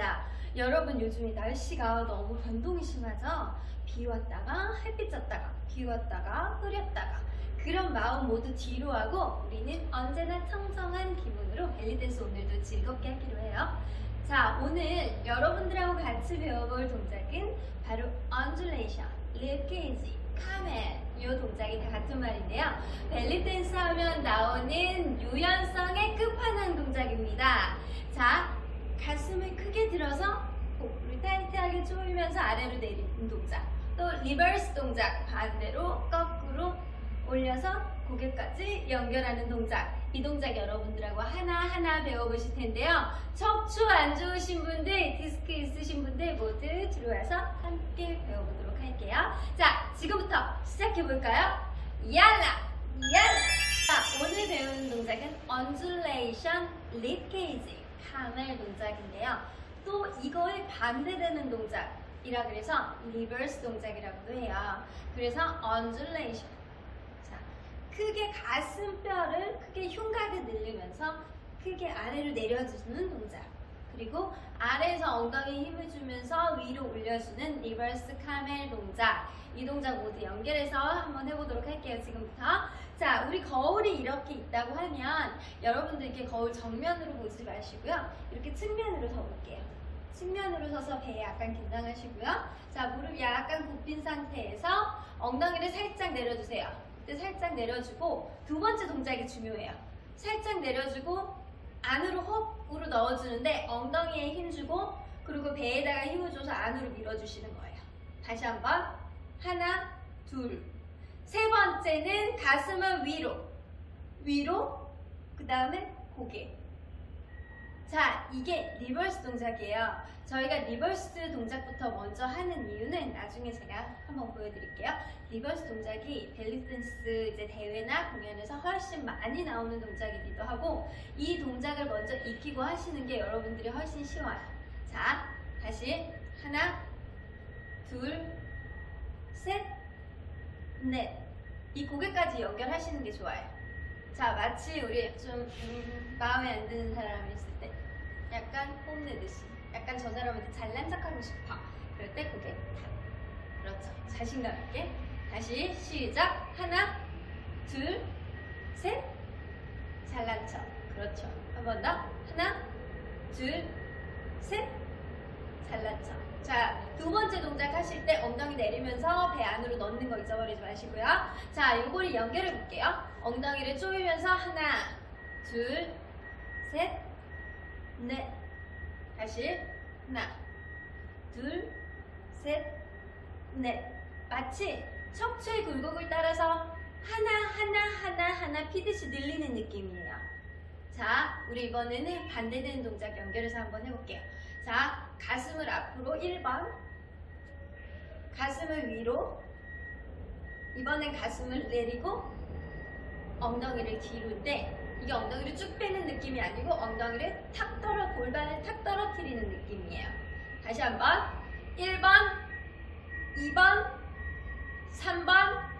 있습니다. 여러분 요즘에 날씨가 너무 변동이 심하죠? 비 왔다가 햇빛 졌다가 비 왔다가 흐렸다가 그런 마음 모두 뒤로 하고 우리는 언제나 청정한 기분으로 벨리댄스 오늘도 즐겁게 하기로 해요. 자 오늘 여러분들하고 같이 배워볼 동작은 바로 얹울레이션, 립게이지, 카멜 이 동작이 다 같은 말인데요. 벨리 댄스 하면 나오는 유연성의 끝판왕 동작입니다. 자, 가슴을 크게 들어서 복부를 타이트하게 조이면서 아래로 내리는 동작. 또 리버스 동작, 반대로 거꾸로 올려서 고개까지 연결하는 동작. 이 동작 여러분들하고 하나하나 배워보실 텐데요. 척추 안 좋으신 분들, 디스크 있으신 분들 모두 들어와서 함께 배워보도록 할게요. 자, 지금부터 시작해볼까요? 얄라! 얄라! 자, 오늘 배우는 동작은 얹울레이션 립게이지 카멜 동작인데요. 또 이거에 반대되는 동작이라 그래서 리버스 동작이라고도 해요. 그래서 얹울레이션 자, 크게 가슴뼈를 크게 흉곽을 늘리면서 크게 아래로 내려주는 동작. 그리고 아래에서 엉덩이에 힘을 주면서 위로 올려주는 리버스 카멜 동작. 이 동작 모두 연결해서 한번 해보도록 할게요. 지금부터. 자, 우리 거울이 이렇게 있다고 하면 여러분들 이렇게 거울 정면으로 보지 마시고요. 이렇게 측면으로 서 볼게요. 측면으로 서서 배에 약간 긴장하시고요. 자, 무릎 약간 굽힌 상태에서 엉덩이를 살짝 내려주세요. 살짝 내려주고 두 번째 동작이 중요해요. 살짝 내려주고 안으로 호흡으로 넣어주는데 엉덩이에 힘주고 그리고 배에다가 힘을 줘서 안으로 밀어주시는 거예요. 다시 한번 하나 둘 세 번째는 가슴을 위로. 위로 그 다음에 고개. 자 이게 리버스 동작이에요. 저희가 리버스 동작부터 먼저 하는 이유는 나중에 제가 한번 보여드릴게요. 리버스 동작이 벨리댄스 이제 대회나 공연에서 훨씬 많이 나오는 동작이기도 하고 이 동작을 먼저 익히고 하시는 게 여러분들이 훨씬 쉬워요. 자, 다시 하나, 둘, 셋, 넷. 이 고개까지 연결하시는 게 좋아요. 자, 마치 우리 좀 음, 마음에 안 드는 사람이 있을 때 약간 뽐내듯이 약간 저 사람한테 잘난 척하고 싶어. 그럴 때 고개 탁. 그렇죠. 자신감 있게. 다시 시작. 하나, 둘, 셋. 잘난 척. 그렇죠. 한 번 더. 하나, 둘, 셋. 잘난 척. 자, 두 번째 동작 하실 때 엉덩이 내리면서 배 안으로 넣는 거 잊어버리지 마시고요. 자, 요거를 연결해 볼게요. 엉덩이를 조이면서 하나, 둘, 셋, 넷. 다시 하나, 둘, 셋, 넷. 마치 척추의 굴곡을 따라서 하나 하나 하나 하나 피듯이 늘리는 느낌이에요. 자, 우리 이번에는 반대되는 동작 연결해서 한번 해볼게요. 자, 가슴을 앞으로 1번, 가슴을 위로, 이번엔 가슴을 내리고, 엉덩이를 뒤로인데, 이게 엉덩이를 쭉 빼는 느낌이 아니고, 엉덩이를 탁 떨어, 골반을 탁 떨어뜨리는 느낌이에요. 다시 한번, 1번, 2번, 3번,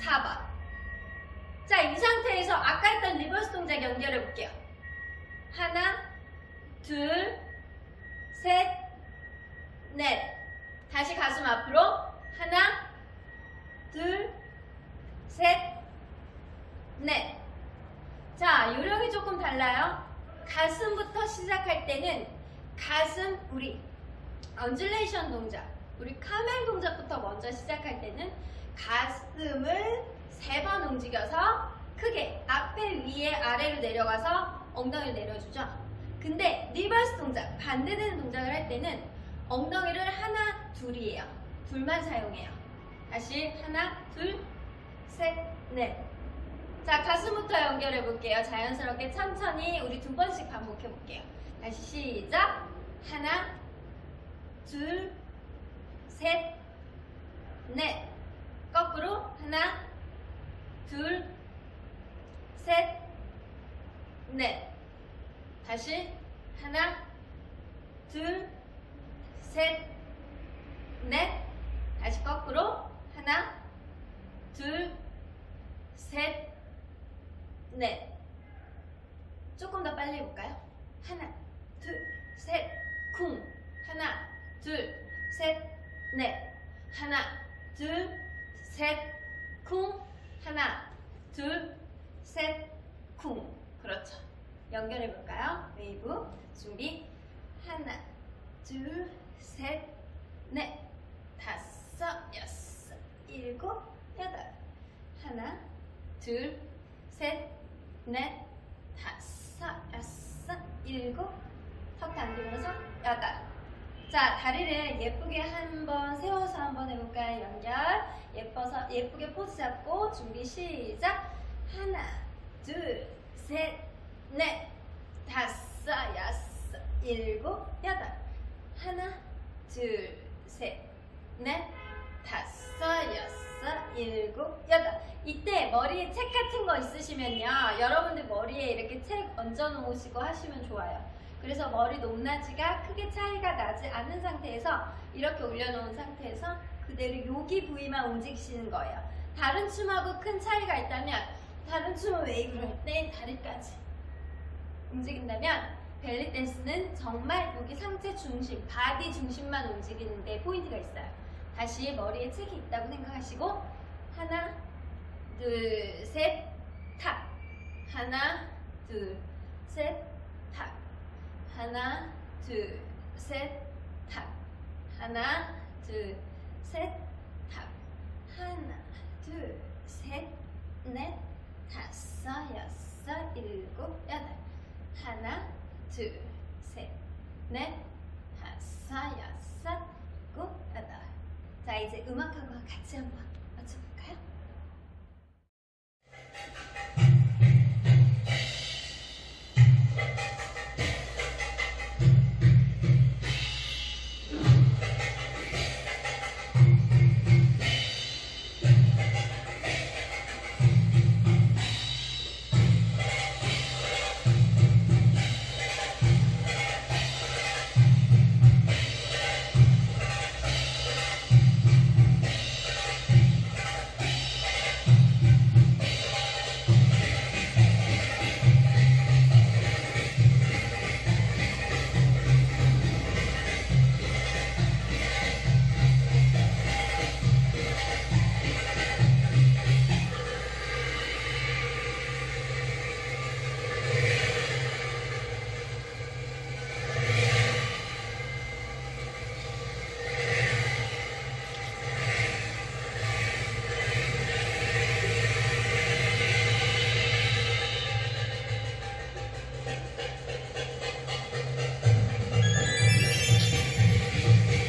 4번. 자, 이 상태에서 아까 했던 리버스 동작 연결해 볼게요. 하나, 둘, 셋, 넷. 다시 가슴 앞으로. 하나, 둘, 셋, 넷. 자, 요령이 조금 달라요. 가슴부터 시작할 때는 가슴, 우리 언줄레이션 동작, 우리 카멜 동작부터 먼저 시작할 때는 가슴을 세 번 움직여서 크게 앞에 위에 아래로 내려가서 엉덩이를 내려주죠. 근데 리버스 동작, 반대되는 동작을 할 때는 엉덩이를 하나, 둘이에요. 둘만 사용해요. 다시 하나, 둘, 셋, 넷. 자, 가슴부터 연결해 볼게요. 자연스럽게 천천히 우리 두 번씩 반복해 볼게요. 다시 시작. 하나, 둘, 셋, 넷. 거꾸로 하나, 둘, 셋, 넷. 다시 하나, 둘, 셋, 넷. 다시 거꾸로 하나, 둘, 셋, 넷. 조금 더 빨리 해볼까요? 하나, 둘, 셋, 쿵. 하나, 둘, 셋, 넷. 하나, 둘, 셋, 쿵. 하나, 둘, 셋, 쿵. 그렇죠. 연결해 볼까요? 웨이브. 준비. 하나, 둘, 셋, 넷, 다섯, 여섯, 일곱, 여덟. 하나, 둘, 셋, 넷, 다섯, 여섯, 일곱, 턱 당기면서 여덟. 자, 다리를 예쁘게 한번 세워서 한번 해볼까요? 연결. 예뻐서, 예쁘게 포즈 잡고, 준비, 시작. 하나, 둘, 셋, 넷, 다섯, 여섯, 일곱, 여덟. 하나, 둘, 셋, 넷, 다섯, 여섯, 일곱, 여덟. 이때 머리에 책 같은 거 있으시면요. 여러분들 머리에 이렇게 책 얹어 놓으시고 하시면 좋아요. 그래서 머리 높낮이가 크게 차이가 나지 않는 상태에서 이렇게 올려놓은 상태에서 그대로 여기 부위만 움직이시는 거예요. 다른 춤하고 큰 차이가 있다면 다른 춤은 웨이브를 할때 다리까지 움직인다면 벨리 댄스는 정말 여기 상체 중심, 바디 중심만 움직이는 데 포인트가 있어요. 다시 머리에 책이 있다고 생각하시고 하나, 둘, 셋, 탁. 하나, 둘, 셋, 탁. 하나, 둘, 셋, 탁. 하나, 둘, 셋, 탁. 하나, 둘, 셋, 넷, 다섯, 여섯, 일곱, 여덟. 하나, 둘, 셋, 넷, 다섯, 여섯, 일곱, 여덟. 자, 이제 음악하고 같이 한번